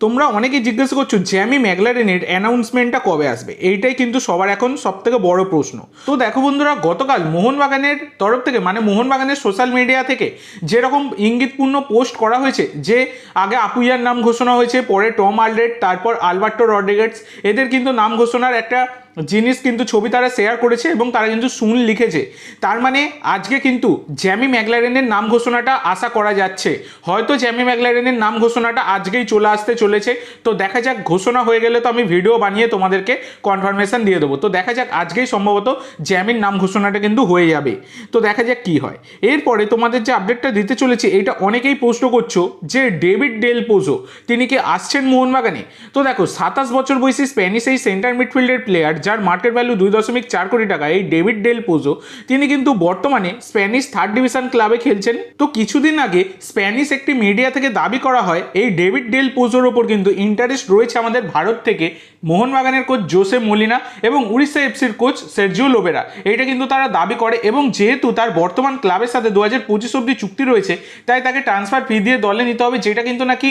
তোমরা অনেকেই জিজ্ঞেস করছ, জ্যামি ম্যাগলারেনের অ্যানাউন্সমেন্টটা কবে আসবে? এইটাই কিন্তু সবার এখন সব থেকে বড় প্রশ্ন। তো দেখো বন্ধুরা, গতকাল মোহনবাগানের তরফ থেকে মানে মোহনবাগানের সোশ্যাল মিডিয়া থেকে যেরকম ইঙ্গিতপূর্ণ পোস্ট করা হয়েছে, যে আগে আপুইয়ার নাম ঘোষণা হয়েছে, পরে টম আলডেট তারপর আলবার্টো রড্রিগেটস এদের কিন্তু নাম ঘোষণার একটা জিনিস কিন্তু ছবি তারা শেয়ার করেছে এবং তারা কিন্তু শুন লিখেছে। তার মানে আজকে কিন্তু জ্যামি ম্যাগলারেনের নাম ঘোষণাটা আশা করা যাচ্ছে। হয়তো জ্যামি ম্যাগলারেনের নাম ঘোষণাটা আজকেই চলে আসতে চলেছে। তো দেখা যাক, ঘোষণা হয়ে গেলে তো আমি ভিডিও বানিয়ে তোমাদেরকে কনফার্মেশন দিয়ে দেবো। তো দেখা যাক, আজকেই সম্ভবত জ্যামির নাম ঘোষণাটা কিন্তু হয়ে যাবে। তো দেখা যাক কি হয়। এরপরে তোমাদের যে আপডেটটা দিতে চলেছে এটা অনেকেই প্রশ্ন করছ যে ডেভিড ডেল পোজো, তিনি কি আসছেন মোহনবাগানে? তো দেখো, সাতাশ বছর বয়সী স্প্যানিশ এই সেন্টার মিডফিল্ডের প্লেয়ার যার মার্কেট ভ্যালু দুই দশমিক চার কোটি টাকা, এই ডেভিড ডেল পোজো, তিনি কিন্তু বর্তমানে স্প্যানিশ থার্ড ডিভিশন ক্লাবে খেলছেন। তো কিছুদিন আগে স্প্যানিশ একটি মিডিয়া থেকে দাবি করা হয়, এই ডেভিড ডেল পোজোর ওপর কিন্তু ইন্টারেস্ট রয়েছে আমাদের ভারত থেকে মোহনবাগানের কোচ জোসে মলিনা এবং উড়িষ্যা এফসির কোচ সের্জিও লোবেরা। এটা কিন্তু তারা দাবি করে এবং যেহেতু তার বর্তমান ক্লাবের সাথে দু হাজার পঁচিশ অব্দি চুক্তি রয়েছে, তাই তাকে ট্রান্সফার ফি দিয়ে দলে নিতে হবে, যেটা কিন্তু নাকি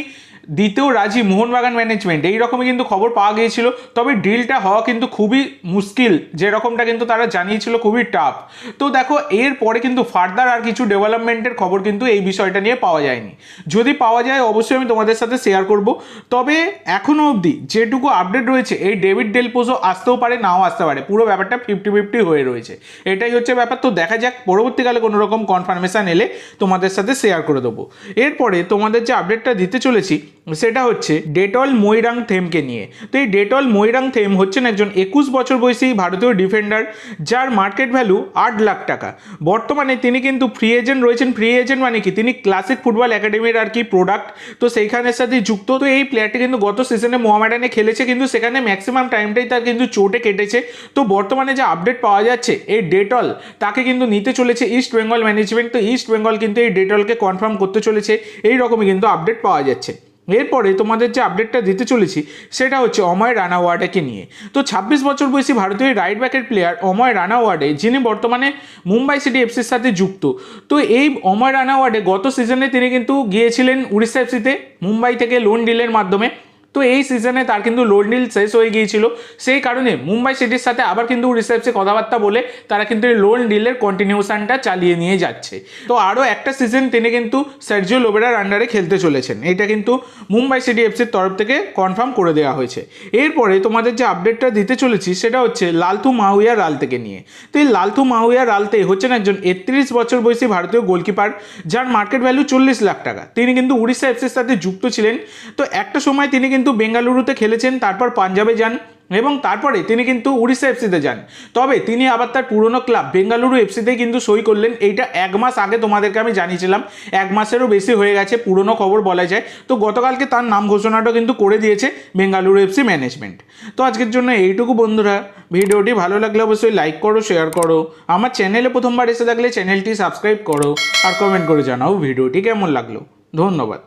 দিতেও রাজি মোহনবাগান ম্যানেজমেন্ট এই রকমই কিন্তু খবর পাওয়া গিয়েছিল, তবে ডিলটা হওয়া কিন্তু খুবই মুশকিল যেরকমটা কিন্তু তারা জানিয়েছিল খুবই টাফ তো দেখো, এর পরে কিন্তু ফার্দার আর কিছু ডেভেলপমেন্টের খবর কিন্তু এই বিষয়টা নিয়ে পাওয়া যায়নি। যদি পাওয়া যায়, অবশ্যই আমি তোমাদের সাথে শেয়ার করব। তবে এখনও অবধি যেটুকু আপডেট রয়েছে, এই ডেভিড ডেলপোজো আসতেও পারে, নাও আসতে পারে, পুরো ব্যাপারটা ফিফটি ফিফটি হয়ে রয়েছে। এটাই হচ্ছে ব্যাপার, তো দেখা যাক, পরবর্তীকালে কোনো রকম কনফার্মেশন এলে তোমাদের সাথে শেয়ার করে দেবো। এরপরে তোমাদের যে আপডেটটা দিতে চলেছি সেটা হচ্ছে ডেটল মৈরাং থেমকে নিয়ে। তো এই ডেটল মৈরাং থেম হচ্ছেন একজন একুশ বছর বয়সী ভারতীয় ডিফেন্ডার, যার মার্কেট ভ্যালু আট লাখ টাকা। বর্তমানে তিনি কিন্তু ফ্রি এজেন্ট রয়েছেন। ফ্রি এজেন্ট মানে কি? তিনি ক্লাসিক ফুটবল একাডেমির আর কি প্রোডাক্ট তো সেইখানের সাথে যুক্ত। তো এই প্লেয়ারটি কিন্তু গত সিজনে মোহামেডানে খেলেছে, কিন্তু সেখানে ম্যাক্সিমাম টাইমটাই তার কিন্তু চোটে কেটেছে। তো বর্তমানে যে আপডেট পাওয়া যাচ্ছে, এই ডেটল তাকে কিন্তু নিতে চলেছে ইস্ট বেঙ্গল ম্যানেজমেন্ট তো ইস্ট বেঙ্গল কিন্তু এই ডেটলকে কনফার্ম করতে চলেছে। এই রকমই কিন্তু আপডেট পাওয়া যাচ্ছে। এরপরে তোমাদের যে আপডেটটা দিতে চলেছি, সেটা হচ্ছে অময় রানাওয়াডেকে নিয়ে। তো ছাব্বিশ বছর বয়সী ভারতীয় রাইট ব্যাকের প্লেয়ার অময় রানাওয়ার্ডে যিনি বর্তমানে মুম্বাই সিটি এফসির সাথে যুক্ত। তো এই অময় রানাওয়ার্ডে গত সিজনে তিনি কিন্তু গিয়েছিলেন উড়িষ্যা এফসিতে মুম্বাই থেকে লোন ডিলের মাধ্যমে। তো এই সিজনে তার কিন্তু লোন ডিল শেষ হয়ে গিয়েছিল। সেই কারণে মুম্বাই সিটির সাথে আবার কিন্তু এফসি কথাবার্তা বলে তারা কিন্তু এই লোন ডিলের কন্টিনিউশনটা চালিয়ে নিয়ে যাচ্ছে। তো আরও একটা সিজন তিনি কিন্তু সার্জিও লোবেরার আন্ডারে খেলতে চলেছেন। এটা কিন্তু মুম্বাই সিটি এফসির তরফ থেকে কনফার্ম করে দেওয়া হয়েছে। এরপরে তোমাদের যে আপডেটটা দিতে চলেছি, সেটা হচ্ছে লালথু মাহুইয়া রালতেকে নিয়ে। তো এই লালথু মাহুইয়া রালতে হচ্ছেন একজন একত্রিশ বছর বয়সী ভারতীয় গোলকিপার যার মার্কেট ভ্যালু চল্লিশ লাখ টাকা। তিনি কিন্তু উড়িষ্যা এফসির সাথে যুক্ত ছিলেন। তো একটা সময় তিনি কিন্তু বেঙ্গালুরুতে খেলেছেন, তারপর পাঞ্জাবে যান এবং তারপরে তিনি কিন্তু উড়িষ্যা এফসিতে যান। তবে তিনি আবার তার পুরনো ক্লাব বেঙ্গালুরু এফসিতে কিন্তু সই করলেন। এইটা এক মাস আগে তোমাদেরকে আমি জানিয়েছিলাম। এক মাসেরও বেশি হয়ে গেছে, পুরনো খবর বলা যায়। তো গতকালকে তার নাম ঘোষণাটা কিন্তু করে দিয়েছে বেঙ্গালুরু এফসি ম্যানেজমেন্ট। তো আজকের জন্য এইটুকু বন্ধুরা। ভিডিওটি ভালো লাগলে অবশ্যই লাইক করো, শেয়ার করো। আমার চ্যানেলে প্রথমবার এসে থাকলে চ্যানেলটি সাবস্ক্রাইব করো আর কমেন্ট করে জানাও ভিডিওটি কেমন লাগল। ধন্যবাদ।